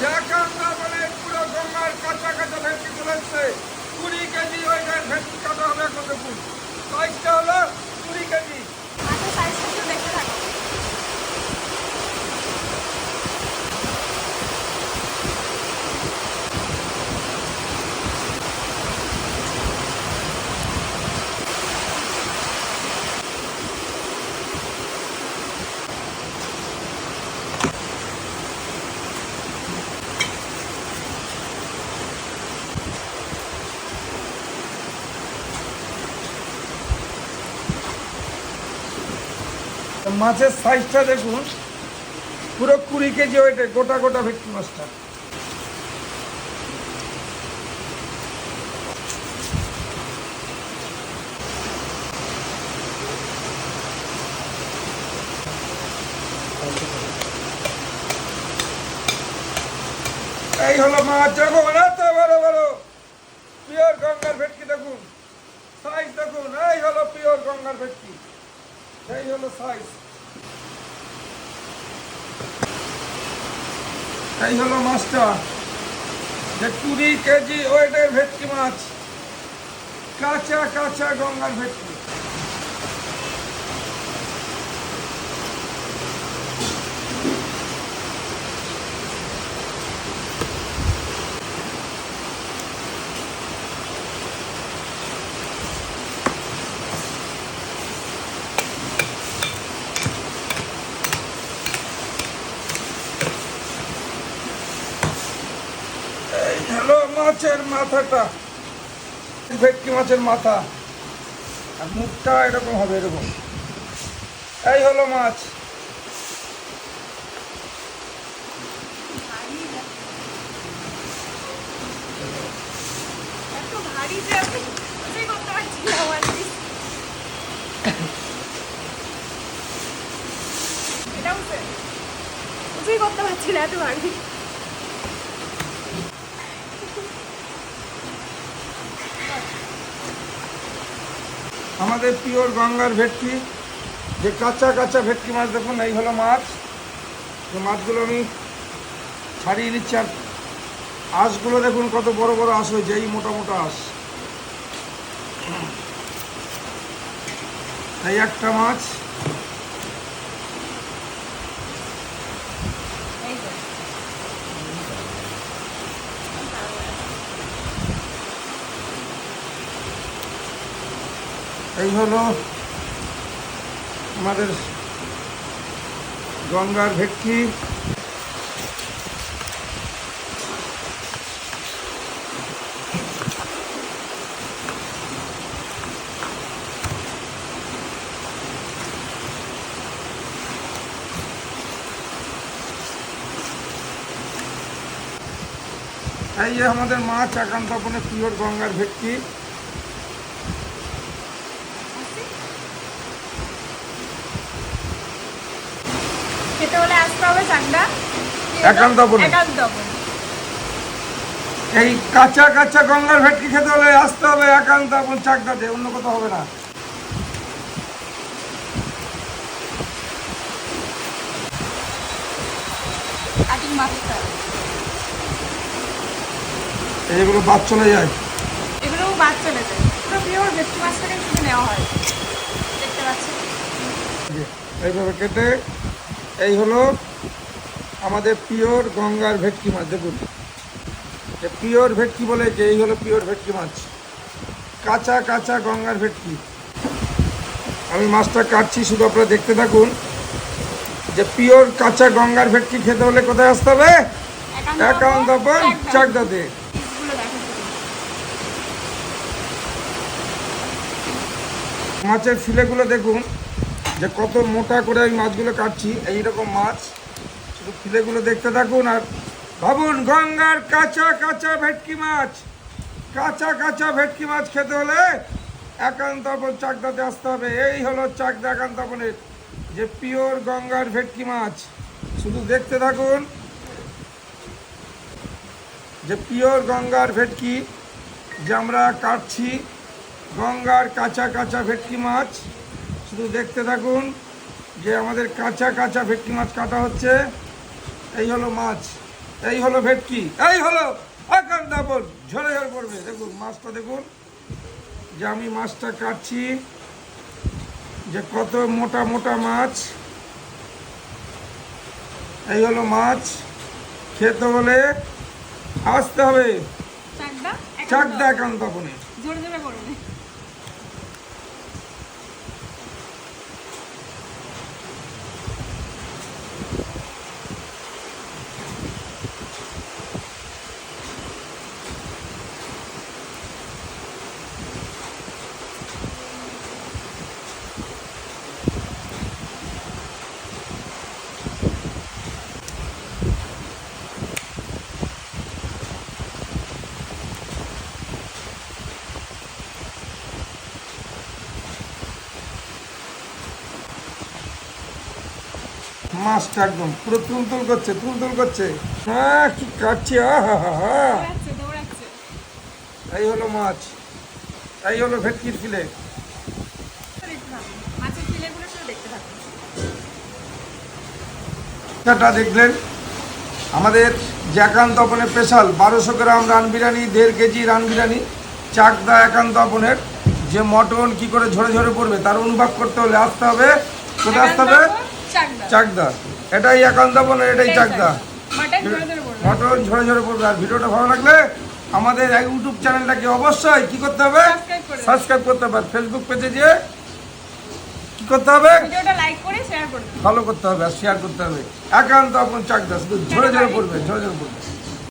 একান্ত বলে পুরো গঙ্গার কাঁচা কাঁচা ভেটকি এসছে কুড়ি কেজি ওইটার ভেটকি কাটা হবে এখন দেখুন সাইজটা হলো কুড়ি কেজি মাছের সাইজটা একটু দেখতে থাকো মাছের সাইজটা দেখুন, পুরো কুড়ি কেজি ওইটা গোটা গোটা ভেটকি মাছটা। এই হলো মাছ, দেখুন, এত বড় বড় পিওর গঙ্গার ভেটকি দেখুন। সাইজ দেখুন, এই হলো পিওর গঙ্গার ভেটকি। এই হলো সাইজ এই হলো মাছটা যে কুড়ি কেজি ওয়েটের ভেটকি মাছ। কাঁচা কাঁচা গঙ্গার ভেটকি এই হলো মাছের মাথাটা। ভেটকি মাছের মাথা। আর মুখটা এরকম হবে, এরকম। এই হলো মাছ। করতে পারছি না, এত ভারী। আমাদের পিওর গঙ্গার ভেটকি, যে কাঁচা কাঁচা ভেটকি মাছ, দেখুন, এই হলো মাছ। যে মাছগুলো আমি ছাড়িয়ে নিচ্ছি, আর আঁশগুলো দেখুন, কত বড় বড় আঁশ হয়েছে, এই মোটা মোটা আঁশ। এই একটা মাছ। এই হলো আমাদের গঙ্গার ভেটকি। এই যে আমাদের মাছ একান্ত আপনে পিওর গঙ্গার ভেটকি। খেতে হলে আসতে হবে চাকদা। একান্তপুরে। একান্তপুরে এই কাঁচা কাঁচা গঙ্গার ভেটকি খেতে হলে আসতে হবে একান্ত আপন চাকদাতে অন্য কোথাও হবে না। এইগুলো বাদ চলে যায়। এগুলো বাদ চলে যায়। পুরো পিওর ভেটকি মাছটাকে নেওয়া হয়। দেখতে পাচ্ছি এইভাবে কেটে এই হলো আমাদের পিওর গঙ্গার ভেটকি মাছ দেখুন। যে পিওর ভেটকি বলে যে এই হলো পিওর ভেটকি মাছ। কাঁচা কাঁচা গঙ্গার ভেটকি। আমি মাছটা কাটছি শুধু আপনারা দেখতে থাকুন। যে পিওর কাঁচা গঙ্গার ভেটকি খেতে হলে কোথায় আসতে হবে? একাউন্ট আপন চাকদাতে। মাছের ফিলেগুলো দেখুন। যে কত মোটা করে আমি মাছগুলো কাটছি এইরকম মাছ। শুধু ফিলেগুলো দেখতে থাকুন আর ভাবুন, গঙ্গার কাঁচা কাঁচা ভেটকি মাছ। কাঁচা কাঁচা ভেটকি মাছ খেতে হলে একান্তপন চাকদাতে আসতে হবে। এই হলো চাকদা একান্তপনের যে পিওর গঙ্গার ভেটকি মাছ। শুধু দেখতে থাকুন যে পিওর গঙ্গার ভেটকি যে আমরা কাটছি। গঙ্গার কাঁচা কাঁচা ভেটকি মাছ। শুধু দেখতে থাকুন যে আমাদের কাঁচা কাঁচা ভেটকি মাছ কাটা হচ্ছে। এই হলো মাছ এই হলো ভেটকি এই হলো আকার দাপন ঝরে ঝরে পড়বে। দেখুন মাছটা দেখুন যে আমি মাছটা কাটছি যে কত মোটা মোটা মাছ। এই হলো মাছ খেতে হলে আসতে হবে চাকদা চাকদা একান্ত আপনে। মাছটা একদম পুরো তুলতুল করছে তুলতুল করছে। হ্যাঁ কি কাটছে এই হলো মাছ এই হলো ভেটকির ফিলে। দেখলেন? আমাদের জ্যাকান্ত আপনের স্পেশাল বারোশো গ্রাম রান বিরিয়ানি দেড় কেজি রান বিরিয়ানি চাকদা একান্ত আপনের। যে মটন কি করে ঝরে ঝরে পড়বে তার অনুভব করতে হলে আসতে হবে। কোথায় আসতে হবে? চাকদা এটাই একান্ত আপনের এটাই চাকদা। মাটন ঝরে ঝরে পড়বে। আর ভিডিওটা ভালো লাগলে আমাদের ইউটিউব চ্যানেলটাকে অবশ্যই কি করতে হবে। সাবস্ক্রাইব করতে হবে। ফেসবুক পেজে গিয়ে কি করতে হবে? ফলো করতে হবে আর শেয়ার করতে হবে। একান্ত আপন চাকদা। শুধু ঝরে ঝরে পড়বে ঝরে ঝরে পড়বে।